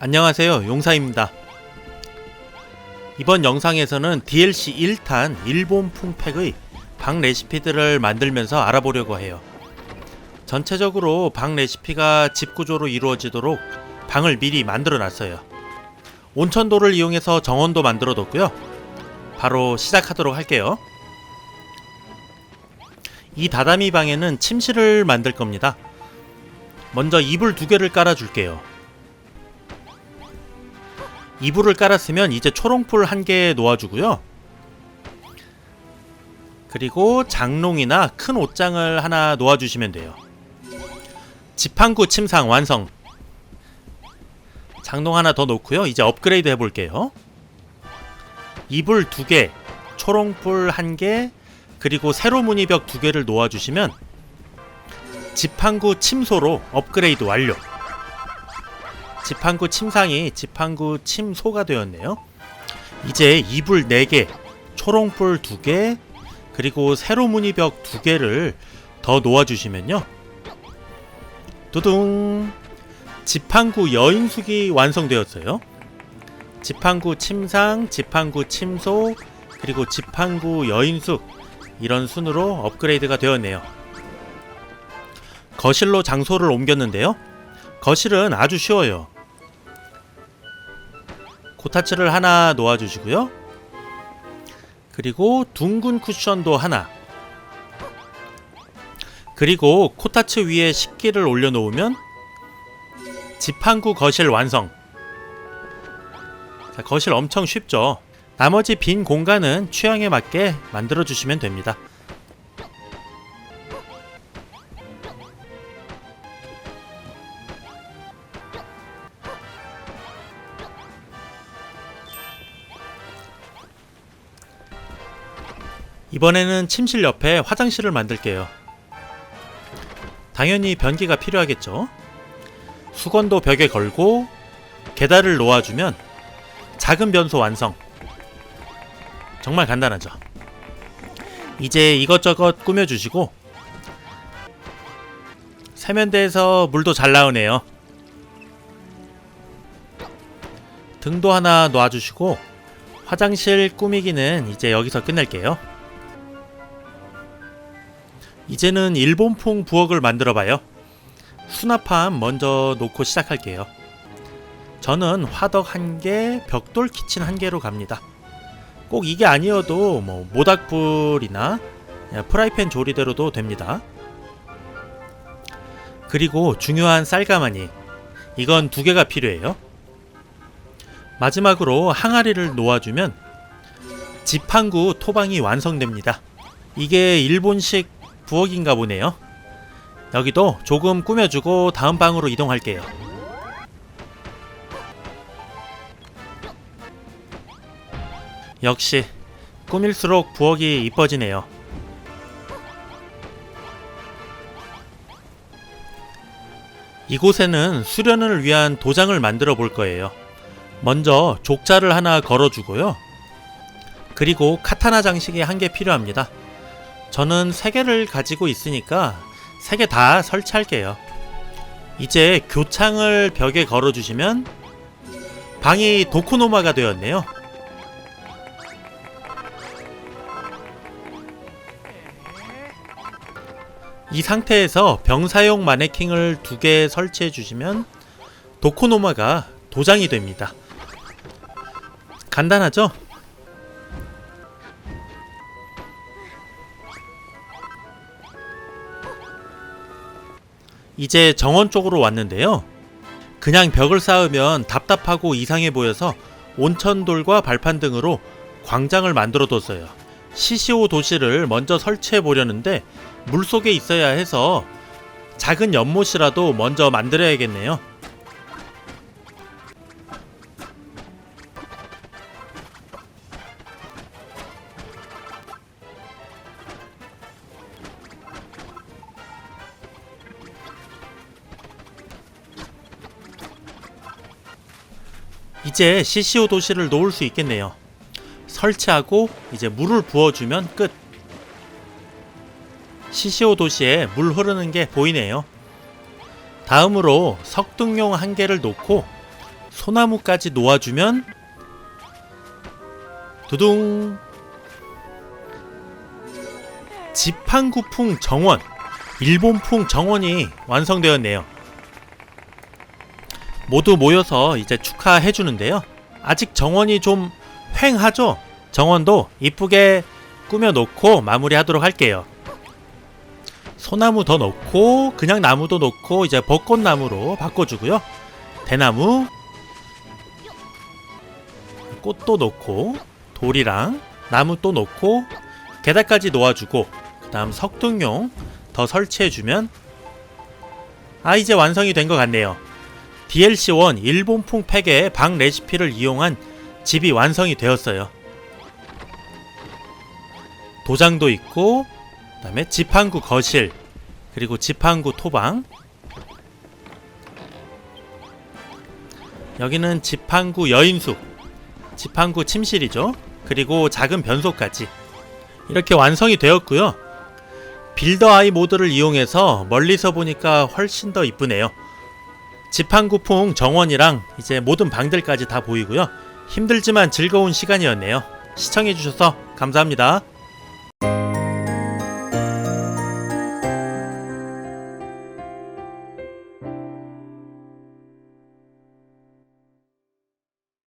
안녕하세요 용사입니다. 이번 영상에서는 DLC 1탄 일본 풍 팩의 방 레시피들을 만들면서 알아보려고 해요. 전체적으로 방 레시피가 집 구조로 이루어지도록 방을 미리 만들어 놨어요. 온천도를 이용해서 정원도 만들어 뒀고요. 바로 시작하도록 할게요. 이 다다미 방에는 침실을 만들 겁니다. 먼저 이불 두 개를 깔아 줄게요 이불을 깔았으면 이제 초롱풀 한 개 놓아주고요. 그리고 장롱이나 큰 옷장을 하나 놓아주시면 돼요. 지팡구 침상 완성. 장롱 하나 더 놓고요. 이제 업그레이드 해볼게요. 이불 두 개, 초롱풀 한 개, 그리고 세로 무늬벽 두 개를 놓아주시면 지팡구 침소로 업그레이드 완료. 지팡구 침상이 지팡구 침소가 되었네요. 이제 이불 4개, 초롱불 2개, 그리고 세로 무늬벽 2개를 더 놓아주시면요. 두둥! 지팡구 여인숙이 완성되었어요. 지팡구 침상, 지팡구 침소, 그리고 지팡구 여인숙 이런 순으로 업그레이드가 되었네요. 거실로 장소를 옮겼는데요. 거실은 아주 쉬워요. 코타츠를 하나 놓아주시고요. 그리고 둥근 쿠션도 하나. 그리고 코타츠 위에 식기를 올려놓으면 지팡구 거실 완성. 자, 거실 엄청 쉽죠. 나머지 빈 공간은 취향에 맞게 만들어주시면 됩니다. 이번에는 침실 옆에 화장실을 만들게요. 당연히 변기가 필요하겠죠. 수건도 벽에 걸고 계단을 놓아주면 작은 변소 완성. 정말 간단하죠. 이제 이것저것 꾸며주시고 세면대에서 물도 잘 나오네요. 등도 하나 놔주시고 화장실 꾸미기는 이제 여기서 끝낼게요. 이제는 일본풍 부엌을 만들어 봐요. 수납함 먼저 놓고 시작할게요. 저는 화덕 한 개, 벽돌 키친 한 개로 갑니다. 꼭 이게 아니어도 뭐 모닥불이나 프라이팬 조리대로도 됩니다. 그리고 중요한 쌀가마니 이건 두 개가 필요해요. 마지막으로 항아리를 놓아주면 지팡구 토방이 완성됩니다. 이게 일본식 부엌인가 보네요. 여기도 조금 꾸며주고 다음 방으로 이동할게요. 역시 꾸밀수록 부엌이 이뻐지네요. 이곳에는 수련을 위한 도장을 만들어 볼 거예요. 먼저 족자를 하나 걸어주고요. 그리고 카타나 장식이 한 개 필요합니다. 저는 3개를 가지고 있으니까 3개 다 설치할게요. 이제 교창을 벽에 걸어주시면 방이 도코노마가 되었네요. 이 상태에서 병사용 마네킹을 두 개 설치해 주시면 도코노마가 도장이 됩니다. 간단하죠? 이제 정원 쪽으로 왔는데요. 그냥 벽을 쌓으면 답답하고 이상해 보여서 온천돌과 발판 등으로 광장을 만들어 뒀어요. CCO 도시를 먼저 설치해 보려는데 물 속에 있어야 해서 작은 연못이라도 먼저 만들어야겠네요. 이제 CCO 도시를 놓을 수 있겠네요. 설치하고 이제 물을 부어주면 끝. CCO 도시에 물 흐르는 게 보이네요. 다음으로 석등용 한 개를 놓고 소나무까지 놓아주면 두둥 지판구풍 정원 일본풍 정원이 완성되었네요. 모두 모여서 이제 축하해 주는데요. 아직 정원이 좀 휑하죠? 정원도 이쁘게 꾸며 놓고 마무리하도록 할게요. 소나무 더 넣고 그냥 나무도 넣고 이제 벚꽃나무로 바꿔주고요. 대나무 꽃도 넣고 돌이랑 나무 또 넣고 계단까지 놓아주고 그 다음 석등용 더 설치해주면 아 이제 완성이 된 것 같네요. DLC1 일본풍 팩의 방 레시피를 이용한 집이 완성이 되었어요. 도장도 있고 그 다음에 지판구 거실 그리고 지판구 토방 여기는 지판구 여인숙 지판구 침실이죠. 그리고 작은 변소까지 이렇게 완성이 되었고요. 빌더 아이 모드를 이용해서 멀리서 보니까 훨씬 더 이쁘네요. 지판구풍 정원이랑 이제 모든 방들까지 다 보이고요. 힘들지만 즐거운 시간이었네요. 시청해주셔서 감사합니다.